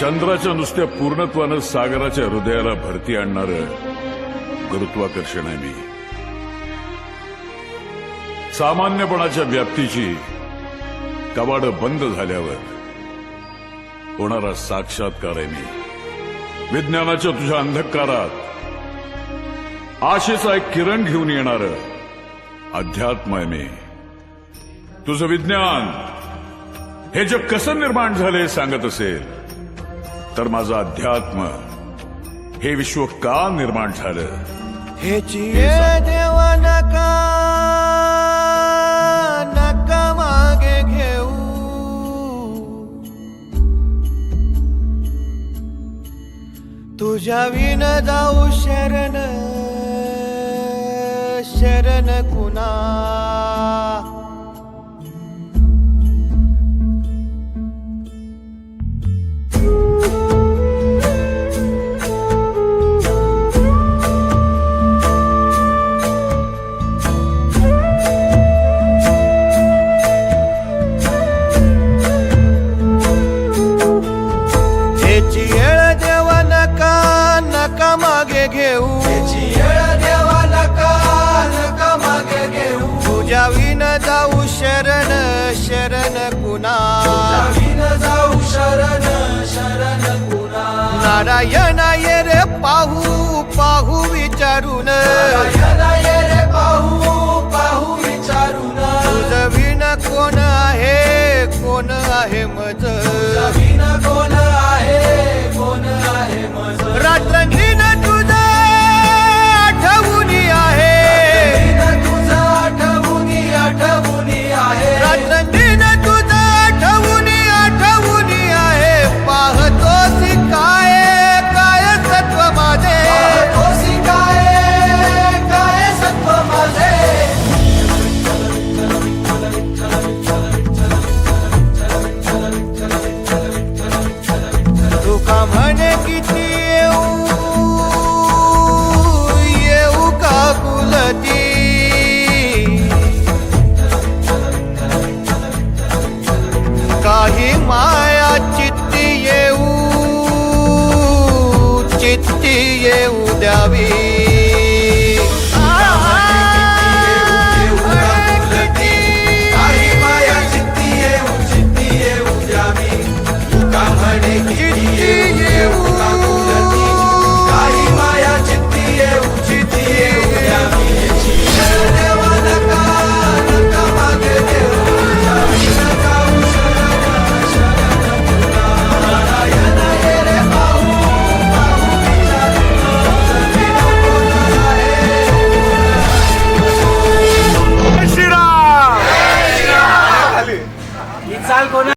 चंद्राच्या नुसत्या पूर्णत्वानं सागराच्या हृदयाला भरती आणणार गुरुत्वाकर्षण आहे मी. सामान्यपणाच्या व्याप्तीची कवाड बंद झाल्यावर होणारा साक्षात्कार आहे मी. विज्ञानाच्या तुझ्या अंधकारात आशेचा एक किरण घेऊन येणार अध्यात्म आहे मी. तुझं विज्ञान हे जग कसं निर्माण झाले सांगत असेल? तर माझं अध्यात्म हे विश्व का निर्माण झालं? ह्याची देवा नका नका मागे घेऊ. तुझ्या विन जाऊ शरण शरण कुणा? जाऊ शरण शरण कुणा? जाऊ शरण शरण कुणा? नारायण ये रे पाहू पाहू विचारून. ये रे पाहू पाहू विचारून. तुझ विन कोण आहे कोण आहे मज? David.